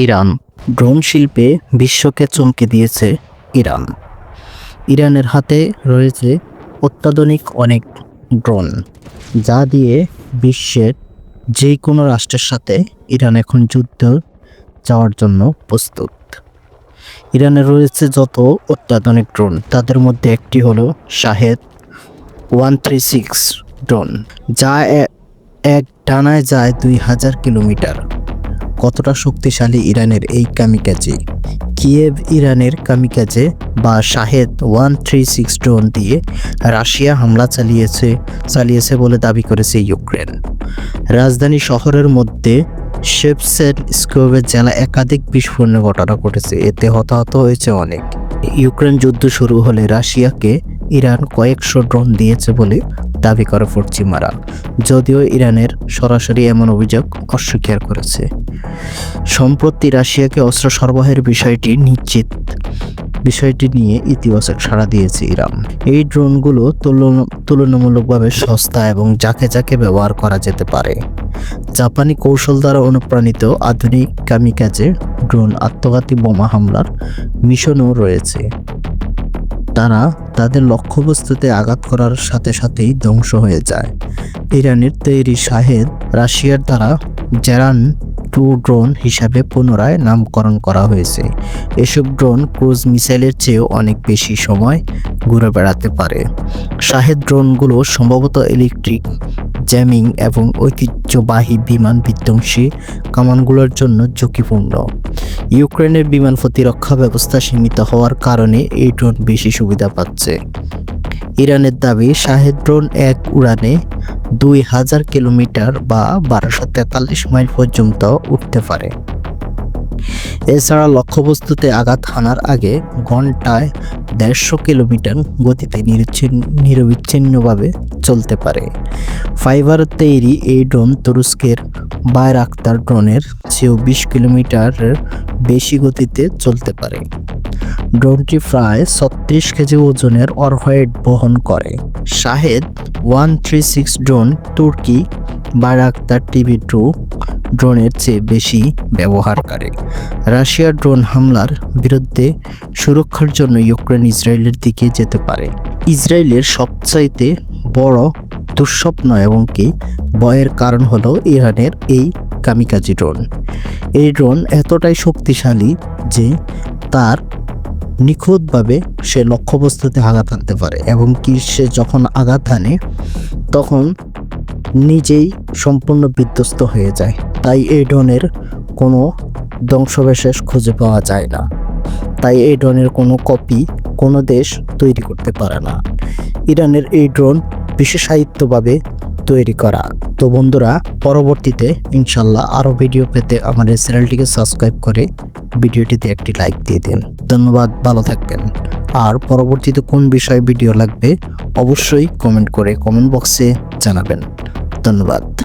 Iran. Drone শিল্পে বিশ্বকে চমকে দিয়েছে ইরান। ইরানের হাতে রয়েছে অত্যাধুনিক অনেক ড্রোন, যা দিয়ে বিশ্বের যে কোনো রাষ্ট্রের সাথে ইরান এখন যুদ্ধ যাওয়ার জন্য প্রস্তুত। ইরানে রয়েছে যত অত্যাধুনিক ড্রোন, তাদের মধ্যে একটি হলো Shahed one three six drone, যা এক ডানায় যায় দুই হাজার কিলোমিটার। কতটা শক্তিশালী ইরানের এই কামিকাজে? কিয়েভ ইরানের কামিকাজে বা Shahed one three six drone দিয়ে রাশিয়া হামলা চালিয়েছে চালিয়েছে বলে দাবি করেছে ইউক্রেন। রাজধানী শহরের মধ্যে শেপসেন স্কোভের জেলা একাধিক বিস্ফোরণের ঘটনা ঘটেছে, এতে হতাহত হয়েছে অনেক। ইউক্রেন যুদ্ধ শুরু হলে রাশিয়াকে ইরান কয়েকশো ড্রোন দিয়েছে বলে দাবি করে পশ্চিমারা যদিও ইরানের সরাসরি এমন অভিযোগ অস্বীকার করেছে। সম্প্রতি রাশিয়াকে অস্ত্র সরবরাহের বিষয়টি নিশ্চিত, বিষয়টি নিয়ে ইতিবাচক সাড়া দিয়েছে ইরান। এই ড্রোনগুলো তুলনা- তুলনামূলকভাবে সস্তা এবং যাকে যাকে ব্যবহার করা যেতে পারে। জাপানি কৌশল দ্বারা অনুপ্রাণিত আধুনিক কামিকাজে ড্রোন আত্মঘাতী বোমা হামলার মিশনও রয়েছে। তারা তাদের লক্ষ্যবস্তুতে আঘাত করার সাথে সাথেই ধ্বংস হয়ে যায়। ইরানের তৈরি শাহেদ রাশিয়ার দ্বারা জেরান টু ড্রোন হিসাবে পুনরায় নামকরণ করা হয়েছে। এসব ড্রোন ক্রুজ মিসাইলের চেয়েও অনেক বেশি সময় ঘুরে বেড়াতে পারে। শাহেদ ড্রোনগুলো সম্ভবত ইলেকট্রিক। জ্যামিং এবং ঐতিহ্যবাহী বিমান বিধ্বংসী কামানগুলোর জন্য ঝুঁকিপূর্ণ। ইউক্রেনের বিমান প্রতিরক্ষা ব্যবস্থা সীমিত হওয়ার কারণে এই ড্রোন বেশি সুবিধা পাচ্ছে। ইরানের দাবি, শাহেদ ড্রোন এক উড়ানে দুই হাজার কিলোমিটার বা বারোশো তেতাল্লিশ মাইল পর্যন্ত উঠতে পারে। এছাড়া লক্ষ্যবস্তুতে আঘাত হানার আগে ঘন্টায় দেড়শো কিলোমিটার গতিতে নিরবিচ্ছিন্নভাবে চলতে পারে। ফাইবার তৈরি এই ড্রোন তুরস্কের বায়রাক্তার ড্রোনের চেয়েও বিশ কিলোমিটারের বেশি গতিতে চলতে পারে। ড্রোনটি প্রায় ছত্রিশ কেজি ওজনের অরহয়েড বহন করে। Shahed one three six drone তুর্কি বারাক্তার টিভি টু ড্রোনের চেয়ে বেশি ব্যবহার করে রাশিয়ার ড্রোন হামলার বিরুদ্ধে সুরক্ষার জন্য ইউক্রেন ইসরায়েলের দিকে যেতে পারে। ইসরায়েলের সবচাইতে বড় দুঃস্বপ্ন এবং কি ভয়ের কারণ হলো ইরানের এই কামিকাজি ড্রোন। এই ড্রোন এতটাই শক্তিশালী যে তার নিখুঁতভাবে সে লক্ষ্যবস্তুতে আঘাত আনতে পারে এবং কি সে যখন আঘাত আনে, তখন নিজেই সম্পূর্ণ বিধ্বস্ত হয়ে যায়। তাই এই ড্রোনের কোনো ধ্বংসবিশেষ খুঁজে পাওয়া যায় না। তাই এই ড্রোনের কোনো কপি কোনো দেশ তৈরি করতে পারে না। ইরানের এই ড্রোন বিশেষায়িত্বভাবে তৈরি করা। তো বন্ধুরা, পরবর্তীতে ইনশাল্লাহ আরও ভিডিও পেতে আমাদের চ্যানেলটিকে সাবস্ক্রাইব করে ভিডিওটিতে একটি লাইক দিয়ে দিন। ধন্যবাদ, ভালো থাকবেন। আর পরবর্তীতে কোন বিষয়ে ভিডিও লাগবে অবশ্যই কমেন্ট করে কমেন্ট বক্সে জানাবেন। ধন্যবাদ।